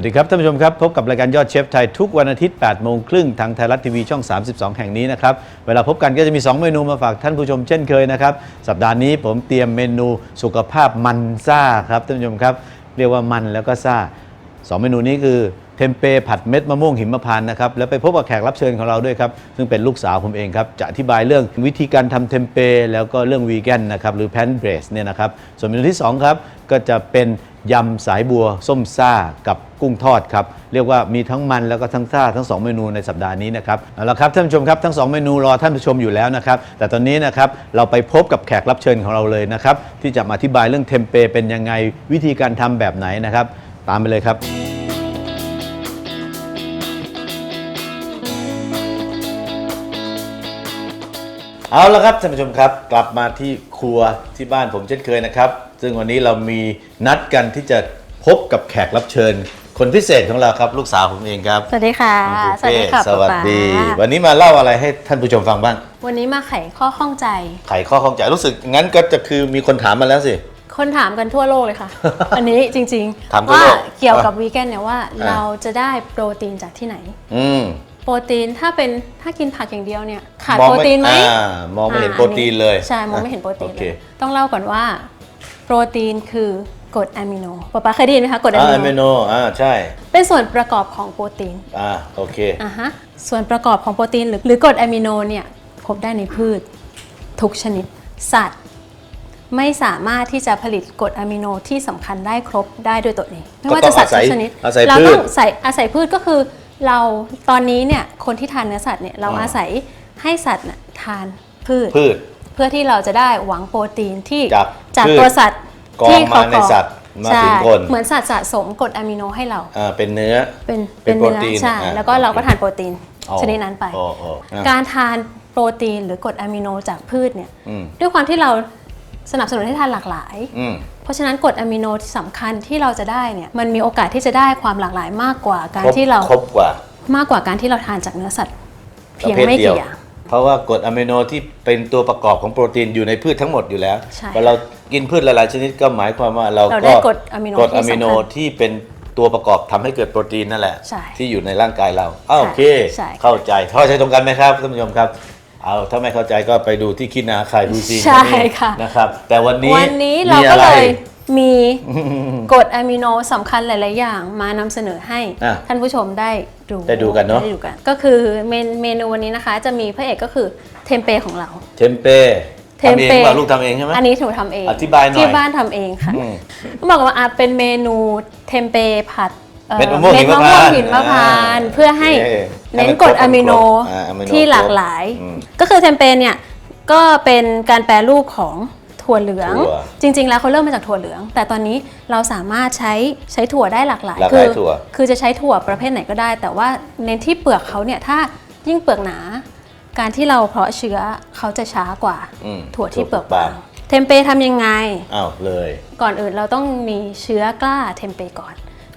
สวัสดีครับท่านผู้ชมครับ พบกับรายการยอดเชฟไทยทุกวันอาทิตย์ 8 โมงครึ่งทางไทยรัฐทีวีช่อง 32 แห่งนี้นะครับ เวลาพบกันก็จะมี 2 เมนูมาฝากท่านผู้ชมเช่นเคยนะครับ สัปดาห์นี้ผมเตรียมเมนูสุขภาพมันซ่าครับท่านผู้ชมครับ เรียกว่ามันแล้วก็ซ่า สองเมนูนี้คือเทมเปผัดเม็ดมะม่วงหิมพานต์นะครับแล้วไปพบกับแขกรับเชิญของเราด้วยครับซึ่งเป็นลูกสาวผมเองครับจะอธิบายเรื่องวิธีการทำเทมเปแล้วก็เรื่องวีแกนนะครับหรือแพนเบรสเนี่ยนะครับส่วนเมนูที่ 2 ครับ ก็จะเป็นยำสายบัวส้มซ่ากับกุ้งทอดครับเรียกว่ามีทั้งมันแล้วก็ทั้งซ่าทั้ง2เมนูในสัปดาห์นี้นะครับเอาละครับท่านผู้ชมครับทั้ง2เมนูรอท่านผู้ชมอยู่แล้วนะครับแต่ตอนนี้นะครับเราไปพบกับแขกรับเชิญของเราเลยนะครับที่จะมาอธิบายเรื่องเทมเปเป็นยังไงวิธีการทำแบบไหนนะครับตามไปเลยครับ เอาละครับท่านผู้ชมครับกลับมาที่ครัวที่บ้านผมเช่นเคยนะครับ ซึ่งวันนี้เรามีนัดกันที่จะพบกับแขกรับเชิญ คนพิเศษของเราครับลูกสาวผมเองครับสวัสดีค่ะ น้องปูสวัสเป้ดีค่ะสวัสป๊าป๊าดี วันนี้มาเล่าอะไรให้ท่านผู้ชมฟังบ้าง วันนี้มาไขข้อข้องใจ ไขข้อข้องใจรู้สึกงั้นก็จะคือมีคนถามมาแล้วสิ คนถามกันทั่วโลกเลยค่ะ อันนี้จริงถามๆทั่วว่าโลกเกี่ยวกับวีแกนเนี่ยว่าอ่าเราจะได้โปรตีนจากที่ไหน อืมโป รตีนถ้าเป็นถ้ากินผักอย่างเดียวเนี่ยขาดมองโปรตีนไหมอ่ามองไม่เห็นอ่าโปรตีนเลยใช่มองไม่เห็นโปรตีนโอเคเลยต้องเล่าก่อนว่าโปรตีนคือกรดอะมิโนป๊าป๊าเคยได้ยินไหมคะกรดอ่าอะอะมิมิโนโนอ่าใช่ เป็นส่วนประกอบของโปรตีนอ่าโอเคอะฮะส่วนประกอบของโปรตีนหรือหรือกรดอะมิโนเนี่ยพบได้ในพืช ทุกชนิด สัตว์ ไม่สามารถที่จะผลิตกรดอะมิโนที่สำคัญได้ครบได้ด้วยตัวเองไม่ว่าจะสัตว์ทุกชนิดอาศัยเราพืต้อชงใส่อาศัยพืชก็คือ เราตอนนี้เนี่ยคนที่ทานเนื้อสัตว์เนี่ยเราอ่าอาศัยให้สัตว์น่ะทานพืช พืชเพื่อที่เราจะได้หวังโปรตีนที่จากจากพืช ตัวสัตว์กรองที่เขมาในกรองสัตว์มาใช่ถึงคนเหมือนสัตว์สะสมกรดอะมิโนให้เรา อ่าเป็นเนื้อ เป็นเป็นโปรเนื้อตีนใช่อ่าแล้วก็เราก็โอเคทานโปรตีนอ๋อชนิดนั้นไป อ๋ออ๋ออะ การทานโปรตีนหรือกรดอะมิโนจากพืชเนี่ยอืมด้วยความที่เราสนับสนุนให้ทานหลากหลาย อืมเพ ราะฉะนั้นกรดอะมิโนที่สำคัญที่เราจะได้เนี่ยมันมีโอกาสที่จะได้ความหลากหลายมากกว่าการครบที่เราครบกว่า มากกว่าการที่เราทานจากเนื้อสัตว์เพียงประภทไม่ดีวกี่อย่างเพราะว่ากรดอะมิโนที่เป็นตัวประกอบของโปรตีนอยู่ในพืชทั้งหมดอยู่แล้วใช่พอเรากินพืชหลายๆชนิดก็หมายความว่าเราเราได้กรดอะมิโนกรดอะมิโนที่สำคัญที่เป็นตัวประกอบทำให้เกิดโปรตีนนั่นแหละใช่ที่อยู่ในร่างกายเราอ้าวโอเคใช่เข้าใจเข้าใจตรงกันไหมครับท่านผู้ชมครับ เอาถ้าไม่เข้าใจก็ไปดูที่คินาคายดูซีนใช่นี่ค่ะ นะครับ แต่วันนี้วันนี้เรามีก็อะไรเลยมีกรดอะมิโนสำคัญหลาย ๆ อย่างมานำเสนอให้อะท่านผู้ชมได้ดูได้ดูกันเนอะได้ดูกัน ก็คือเมนเมนูวันนี้นะคะ จะมีพระเอกก็คือเทมเปของเรา เทมเป้ทำเองเปล่าลูกทำเองใช่ไหมอันนี้หนูทำเองอธิบายหน่อยที่บ้านทำเองค่ะอืมต้องบอกว่าอะเป็นเมนูเทมเปผัดอ่อ เม็ดมะม่วงหิมพานต์เม็ดมะม่วงหิมพานต์อ่าเพื่อให้โอเคเน้นให้มันกรดครบอะมิโนอ่าอะมิโนที่หลากหลายอืมก็คือเทมเปเนี่ยก็เป็นการแปรรูปของถั่วเหลืองถั่วจริง ๆ แล้วเขาเริ่มมาจากถั่วเหลือง แต่ตอนนี้เราสามารถใช้ใช้ถั่วได้หลากหลายหลากหคืลายถั่วคือจะใช้ถั่วประเภทไหนก็ได้ แต่ว่าเน้นที่เปลือกเขาเนี่ยถ้ายิ่งเปลือกหนา การที่เราเพาะเชื้อเขาจะช้ากว่าอืมถั่วที่เปลือกบาบางงเทมเปทำยังไงอ้าวเลย ก่อนอื่นเราต้องมีเชื้อกล้าเทมเปก่อน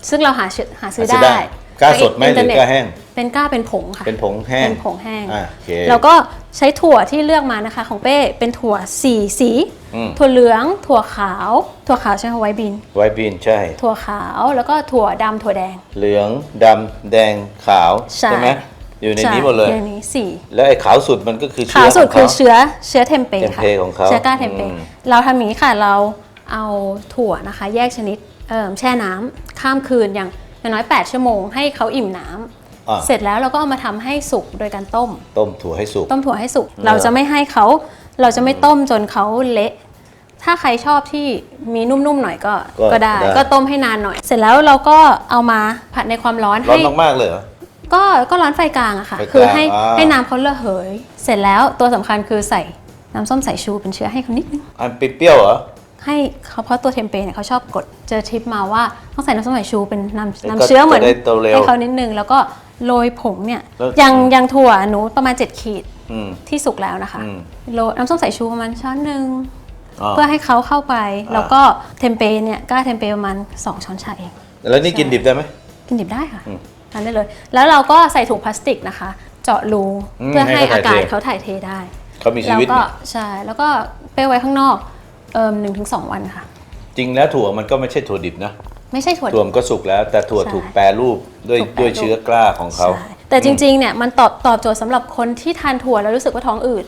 ซึ่งเราหาเชื้อหาซื้อหาซื้อได้ได้กล้าสดไหมหรือทเน็ตกล้าแห้ง เป็นกล้าเป็นผงค่ะ เป็นผงแห้งเป็นผงแห้ง อ่าโอเค แล้วก็ใช้ถั่วที่เลือกมานะคะ ของเป้เป็นถั่วสีสี อืม ถั่วเหลือง ถั่วขาว ถั่วขาวใช่ไหมไวท์บิน ไวท์บีนใช่ ถั่วขาวแล้วก็ถั่วดำถั่วแดง เหลืองดำแดงขาวใช่ ไหมอยู่ในนี้หมดเลยใช่ในนี้สี่แล้วไอ้ขาวสุดมันก็คือขาวสุดเชื้คืออเชื้อเชื้อเทมเปเทมค่ะเปของเขาเชื้อกล้าเทมเปอืม เราทำอย่างนี้ค่ะเราเอาถั่วนะคะ แยกชนิดเอิ่มแช่น้ำ ข้ามคืนอย่างอย่างน้อย 8 ชั่วโมงให้เขาอิ่มน้ำอะเสร็จแล้วเราก็เอามาทำให้สุกโดยการต้ม ต้มถั่วให้สุก ต้มถั่วให้สุกออ เราจะไม่ให้เขา เราจะไม่ต้มจนเขาเละ ถ้าใครชอบที่มีนุ่มๆหน่อยก็ก็ได้ ก็ต้มให้นานหน่อย เสร็จแล้วเราก็เอามาผัดในความร้อนร้อนให้มากๆเลยเหรอ ก็ก็ร้อนไฟกลางอะค่ะ ไฟกลางคือให้อ่า ให้น้ำเขาระเหย เสร็จแล้วตัวสำคัญคือใส่น้ำส้มสายชูเป็นเชื้อให้เขานิดนึงอันเปรี้ยวๆเหรอ ให้เขาเพราะตัวเทมเปเนี่ยเขาชอบกดเจอทิปมาว่าต้องใส่น้ำส้มสายชูเป็นน้ำแล้วก็น้ำเชื้อเหมือนจะได้โตเร็วให้เขานิดนึงแล้วก็โรยผงเนี่ยแล้วยังยังถั่วหนูประมาณ 7 ขีดอืม ที่สุกแล้วนะคะอืม โรยน้ำส้มสายชูประมาณช้อนหนึ่งอ๋อ เพื่อให้เขาเข้าไป อ่า แล้วก็เทมเปเนี่ยกล้าเทมเปประมาณ 2 ช้อนชาเอง แล้วนี่กินดิบได้ไหม กินดิบได้ค่ะอืมทานได้เลย แล้วเราก็ใส่ถุงพลาสติกนะคะ เจาะรูอืมเพื่อให้ให้อาเขาถ่ายเท กาศเขาถ่ายเทได้ เขามีชีแล้ววิตก็เนี่ยใช่ แล้วก็ไปไว้ข้างนอก เอ่มหนึ่งถึงสองวันค่ะ จริงแล้วถั่วมันก็ไม่ใช่ถั่วดิบนะ ไม่ใช่ถั่วดิบถั่วมันก็สุกแล้ว แต่ถั่วใช่ถูกแปรรูปด้วยถูกแปรรูป ด้วยเชื้อกล้าของเขา ใช่แต่จริงๆ เนี่ยมันตอบตอบโจทย์สำหรับคนที่ทานถั่วแล้วรู้สึกว่าท้องอืด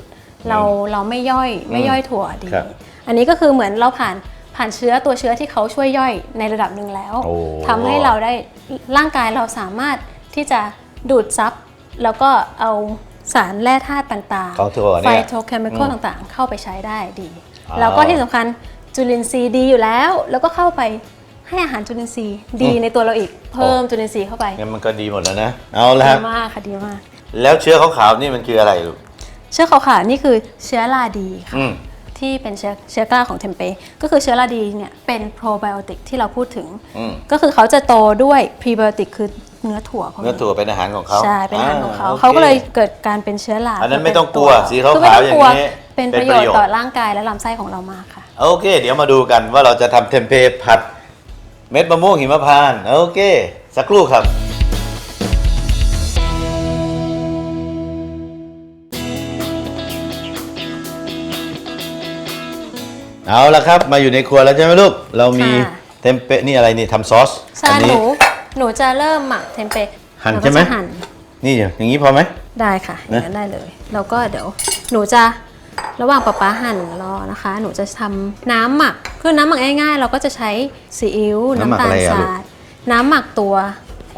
เราเราไม่ย่อยไม่ย่อยถั่วดี ครับอันนี้ก็คือเหมือนเราผ่านผ่านเชื้อตัวเชื้อที่เขาช่วยย่อยในระดับหนึ่งแล้วโอ้ ทำให้เราได้ร่างกายเราสามารถที่จะดูดซับแล้วก็เอาสารแร่ธาตุต่างของถั่วไฟเนี่ยโตเคมีคอลต่างๆ เข้าไปใช้ได้ดีอ๋อ แล้วก็ที่สำคัญจุลินทรีย์ดีอยู่แล้ว แล้วก็เข้าไปให้อาหารจุลินทรีย์ดีในตัวเราอีกเพิ่มจุลินทรีย์เข้าไปงั้นมันก็ดีหมดแล้วนะ เอาละดีมากค่ะดีมาก แล้วเชื้อขาวๆนี่มันคืออะไรลูกเชื้อขาวๆนี่คือเชื้อราดีค่ะอืมที่เป็นเชื้อเชื้อกล้าของเทมเปก็คือเชื้อราดีเนี่ยเป็นโปรไบโอติกที่เราพูดถึงอืมก็คือเขาจะโตด้วยพรีไบโอติกคือเนื้อถั่วเขาเนื้อถั่วเป็นอาหารของเขาใช่เป็นอาหารของเขาโคเขาก็เลยเกิดการเป็นเชื้อราอันนั้นไม่ต้องกลัวเป็นสีขาวๆคือไม่ต้อย่างกลัวนี้ เป็นเป็นประโยประชโยชน์น์ต่อร่างกายและลำไส้ของเรามากค่ะ โอเค เดี๋ยวมาดูกันว่าเราจะทำเทมเปผัด เม็ดมะม่วงหิมพานต์โอเค สักครู่ครับ เอาละครับ มาอยู่ในครัวแล้วใช่ไหมลูก เรามีค่ะ เทมเปนี่อะไรนี่ทำซอสใช่อัหนี้ นูหนูจะเริ่มหมักเทมเปหั่นเราก็ใช่ไหมจะหั่นนี่อย่างนี้พอไหม ได้ค่ะอย่างนั้นได้เลย แล้วก็เดี๋ยวหนูจะ ระหว่างป๊าป๊าหั่นรอนะคะ หนูจะทำน้ำหมัก คือน้ำหมักง่าย ๆ เราก็จะใช้ซีอิ๊วน้ำหมักน้ำตาอะลไรอะทลูรากยน้ำหมักตัว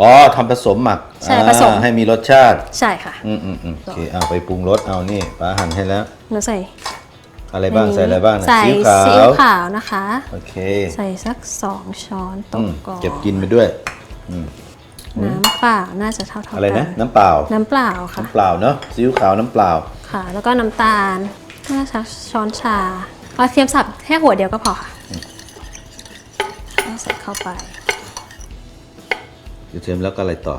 อ๋อทำผสมหมักใช่อ่าผสมให้มีรสชาติ ใช่ค่ะ อืมอืมอืมโอเคเอาไปปรุงรสเอานี่ป้าหั่นให้แล้วหนูใส่อะไรบ้างใส่อะไรบ้างนะใส่ซีอิ๊วขาวซีอิ๊วขาวนะคะโอเค ใส่สักสองช้อนอืโต๊ะมก่อนเก็บกินไปด้วยน้ำเปล่าน่าจะเท่าๆกันอะไรนะน้ำเปล่า น้ำเปล่าค่ะน้ำเปล่าเนาะซีอิ๊วขาวน้ำเปล่าค่ะ แล้วก็น้ำตาล น่าจะช้อนชาเอาเทียมสับแค่หัวเดียวก็พอค่ะใส่เข้าไปเดี๋ยวเทมแล้วก็อะไรต่อ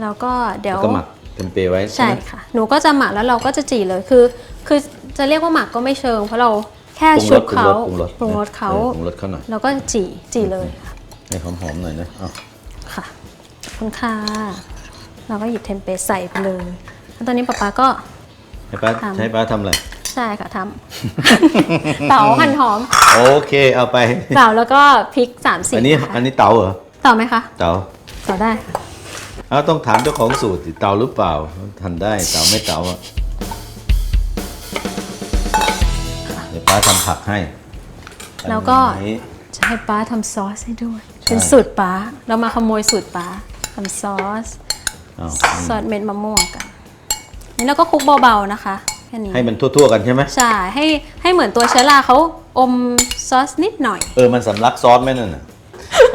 แล้วก็เดี๋ยวแล้วก็หมักเทมเปไว้ใช่ไหมค่ะ หนูก็จะหมักแล้วเราก็จะจี่เลยคือ คือจะเรียกว่าหมักก็ไม่เชิง เพราะเราแค่ปรุงชุรบสเขาปรุงรสปรุงรสเขาออปรุงรสเขาหน่อยแล้วก็จี่จี่เลยค่ะให้หอมๆหน่อยนะเอาค่ะขอบคุณค่ะเราก็หยิบเทมเปใส่ไปเลยแล้วตอนนี้ป๊าป๊าก็ให้ป้าทำให้ป้าทำอะไร ใช่ค่ะทำ เต๋าหั่นหอมโอเคเอาไป เต๋าแล้วก็พริกสามสีอันนี้ค่ะอันนี้เตาเหรอเต๋าไหมคะเตาเต๋าได้ค่ะเอาต้องถามเจ้าของสูตรสิเตาหรือเปล่าทันได้เตาไม่เตาอะเดี๋ยวป้าทำผักให้แล้วก็อันนี้ จะให้ป้าทำซอสให้ด้วย ใช่ เป็นสูตรป้าเรามาขโมยสูตรป้าทำซอสเอาซอสเม็ดมะม่วงกันนี่เราก็คลุกเบาๆนะคะ แค่นี้ให้มันทั่ว ๆ กันใช่ไหมใช่ให้ให้เหมือนตัวเชื้อราเขาอมซอสนิดหน่อย เออมันสำลักซอสไหมนั่นน่ะ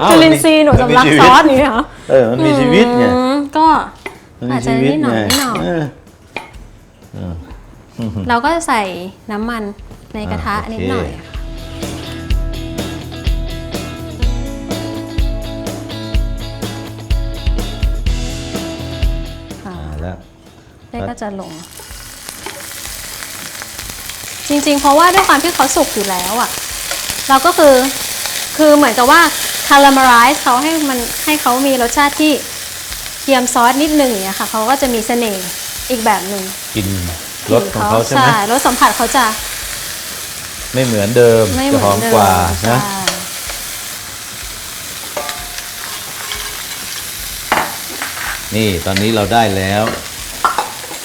อ้าวจุลินทรีย์หนูมัสำลักชีซวิตอสนี่เหรอเออมันมีชีวิตไงอืมก็มันมีอาจจะชีวิตนิดหน่อยไงนิดหน่อย เออเราก็จะใส่น้ำมันในกระทะอ่าโอเคนิดหน่อยค่ะค่ะอ่าแล้ว ได้ก็จะลง จริง ๆ เพราะว่าด้วยความที่เขาสุกอยู่แล้วอะ่ะ เราก็คือคือเหมือนกับว่าคาราเมลไรซ์เขาให้มันให้เขามีรสชาติที่เทียมซอสนิดนึงอย่างเงี้ยค่ะเขาก็จะมีเสน่ห์อีกแบบหนึ่งกินรสของเขาใช่ไหมรสสัมผัสเขาจะไม่เหมือนเดิมไม่เหจะมืหออนมเดิกว่าใช่นะนี่ตอนนี้เราได้แล้ว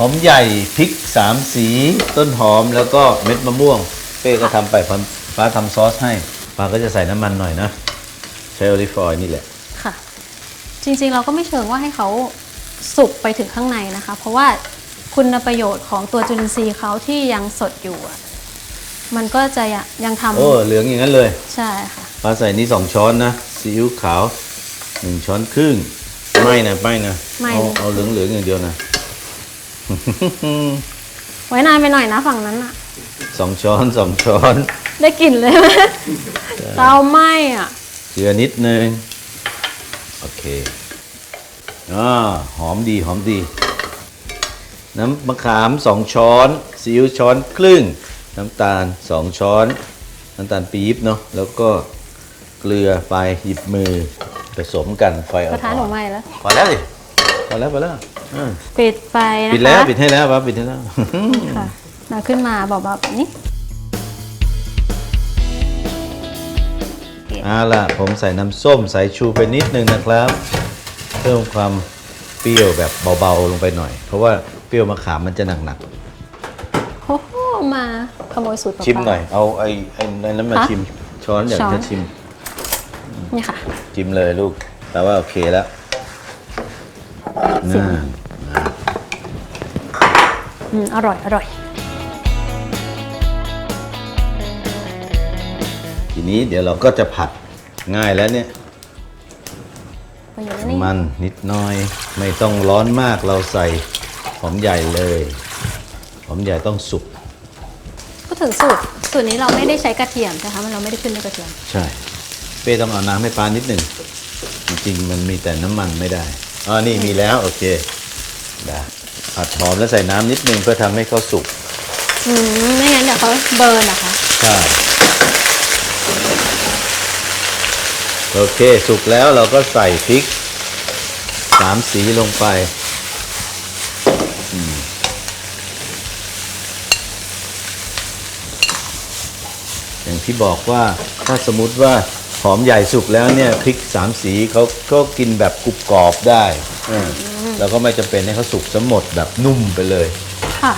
หอมใหญ่พริกสามสี ต้นหอมแล้วก็เม็ดมะม่วง เป้ก็ทำไปพอฟ้าทำซอสให้ฟ้าก็จะใส่น้ำมันหน่อยนะ ใช้โอลิฟออยล์นี่แหละ ค่ะ จริงๆเราก็ไม่เชิงว่าให้เขาสุกไปถึงข้างในนะคะ เพราะว่าคุณประโยชน์ของตัวจุลินทรีย์เขาที่ยังสดอยู่อะมันก็จะยังยังทโอ้เหลืองอย่างนั้นเลยำใช่ค่ะฟ้าใส่นี่สองช้อนนะซีอิ๊วขาวหนึ่งช้อนครึ่งไม่นะไม่นะไม่เอาเอาเหลืองเหลืองๆอย่างเดียวนะ ไว้นานไปหน่อยนะฝั่งนั้นอะสองช้อนสองช้อน ได้กลิ่นเลยไหมเตาไหม้อะเกลือนิดนึง โอเคอ่าหอมดีหอมดี น้ำมะขามสองช้อนซีอิ๊วช้อนครึ่ง น้ำตาลสองช้อน น้ำตาลปี๊บเนาะแล้วก็เกลือไปหยิบมือผสมกันไฟกอ่ระทะหนูอนไหม้แล้วๆพอแล้วดิพอแล้วพอแล้วอ่า ปิดไฟนะคะปิดแล้วปิดให้แล้วปั๊บปิดให้แล้วค่ะเราขึ้นมาเบาๆแบบนี้โอเคเอาล่ะผมใส่น้ำส้มสายชูไปนิดนึงนะครับ เพิ่มความเปรี้ยวแบบเบาๆลงไปหน่อย เพราะว่าเปรี้ยวมะขามมันจะหนักโอ้โหมาขโมยสูตรๆชิมหน่อยเอาไอ้ไอ้ไอ้นั้นมาคะชิมช้อนอยากช้อนจะชิมนี่ค่ะ ชิมเลยลูกแต่ว่าโอเคแล้ว ชิมน่าอืมอร่อย อร่อย ทีนี้เดี๋ยวเราก็จะผัดง่ายแล้วเนี่ยมาอยู่นี่มันนิดหน้อย ไม่ต้องร้อนมากเราใส่หอมใหญ่เลยหอมใหญ่ต้องสุกพูดถึงสูตรสูตรนี้เราไม่ได้ใช้กระเทียมนะคะมันเราไม่ได้ขึ้นด้วยกระเทียม ใช่ เป้ต้องเอาน้ำให้ปลานิดหนึ่งจริงๆมันมีแต่น้ำมันไม่ได้ อ๋อนี่มีแล้วโอเคได้ผัดหอมแล้วใส่น้ำนิดหนึ่งเพื่อทำให้เขาสุกอืมไม่งั้นเดี๋ยวเขาเบิร์นนะคะใช่โอเคสุกแล้วเราก็ใส่พริกสามสีลงไปอืมอย่างที่บอกว่าถ้าสมมุติว่าห อมใหญ่สุกแล้วเนี่ยพริกสามสีเขาก็กินแบบกรุบกรอบได้อืมแล้วก็ไม่จำเป็นให้เขาสุกสมหมดแบบนุ่มไปเลยค่ะ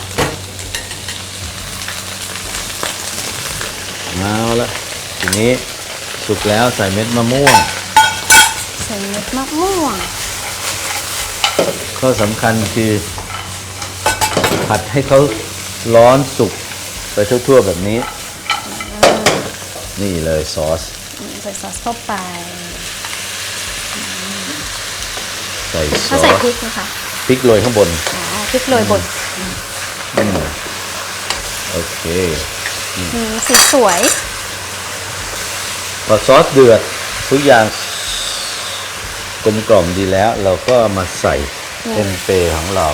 เอาละทีนี้สุกแล้วใส่เม็ดมะม่วง ใส่เม็ดมะม่วง ข้อสำคัญคือ ผัดให้เขาร้อนสุกไปทั่วๆแบบนี้ นี่เลยซอสอืม ใส่ซอสเข้าไปใส่ซถ้าอใส่สพริกนะคะพริกโรยข้างบนอ๋อพริกโรยบดอืมโอเคอืมสีสวยพอซอสเดือดทุกอย่างกลมกล่อมดีแล้ว เราก็มาใส่เทมเปของเรา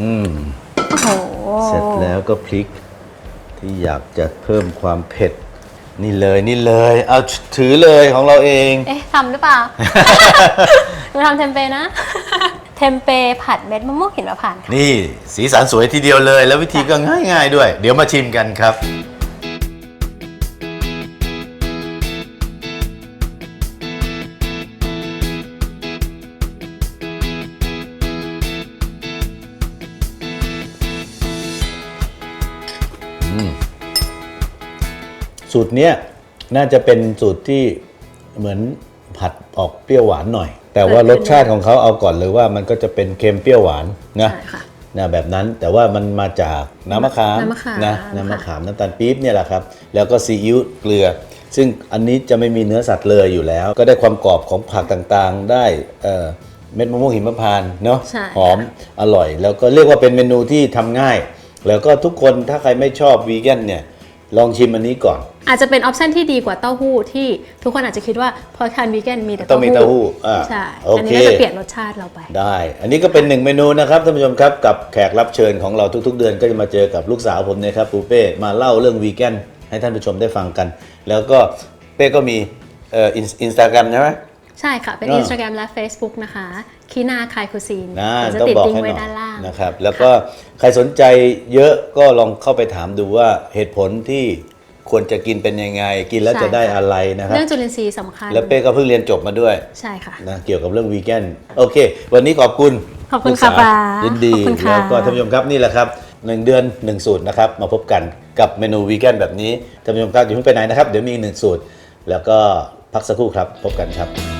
อืม โอ้โห เสร็จแล้วก็พริก ที่อยากจะเพิ่มความเผ็ด นี่เลยนี่เลย เอาถือเลยของเราเอง เอ๊ะทำหรือเปล่า หนูทำเทมเปนะ เทมเปผัดเม็ดมะม่วงหินมะพร้าวค่ะ นี่สีสันสวยทีเดียวเลย แล้ววิธีก็ง่ายๆด้วย เดี๋ยวมาชิมกันครับ สูตรเนี้ยน่าจะเป็นสูตรที่เหมือนผัดออกเปรี้ยวหวานหน่อย แต่ว่ารสชาติของเขาเอาก่อนเลยว่ามันก็จะเป็นเค็มเปรี้ยวหวานนะใช่ค่ะนะแบบนั้นแต่ว่ามันมาจากน้ำมะขามน้ำมะขามนะน้ำมะขามน้ำตาลปี๊บเนี่ยแหละครับ แล้วก็ซีอิ๊วเกลือ ซึ่งอันนี้จะไม่มีเนื้อสัตว์เลยอยู่แล้ว ก็ได้ความกรอบของผักต่างๆ ได้เอ่อเม็ดมะม่วงหิมพานต์เนาะใช่หอมอร่อย แล้วก็เรียกว่าเป็นเมนูที่ทำง่าย แล้วก็ทุกคนถ้าใครไม่ชอบวีแกนเนี่ย ลองชิมอันนี้ก่อน อาจจะเป็นออปชันที่ดีกว่าเต้าหู้ที่ทุกคนอาจจะคิดว่าพอทานวีแกนมีแต่ต้อเต้างมีหู้เต้าหู้อ่าใช่โออันเคนี้ก็จะเปลี่ยนรสชาติเราไป ได้ อันนี้ก็เป็นหนึ่งเมนูนะครับท่านผู้ชมครับกับแขกรับเชิญของเราทุก ๆ เดือนก็จะมาเจอกับลูกสาวผมเนี่ยครับปูเป้มาเล่าเรื่องวีแกนให้ท่านผู้ชมได้ฟังกัน แล้วก็เป้ก็มีเอ่ออินสตาแกรมใช่ไหมใช่ค่ะ เป็นอ่า Instagram และ Facebook นะคะ คีนาคายคูซีนนะเดี๋ยวจะต้องติดบอกลิงให้ก์หไว้น่อยด้านล่าง นะครับแล้วก็ใครสนใจเยอะก็ลองเข้าไปถามดูว่าเหตุผลที่ควรจะกินเป็นยังไง กินแล้วใช่จะได้ค่ะ อะไรนะครับ เรื่องจุลินทรีย์สำคัญ แล้วเป้ก็เพิ่งเรียนจบมาด้วยใช่ค่ะ นะเกี่ยวกับเรื่องวีแกนโอเค วันนี้ขอบคุณขอบคุณลูกสาวค่ะป๊ายินดีขอบคุณค่ะ แล้วก็ท่านผู้ชมครับนี่แหละครับหนึ่งเดือนหนึ่งสูตรนะครับมาพบกันกับเมนูวีแกนแบบนี้ท่านผู้ชมครับอย่าเพิ่งไปไหนนะครับเดี๋ยวมีอีกหนึ่งสูตร แล้วก็พักสักครู่ครับพบกันครับ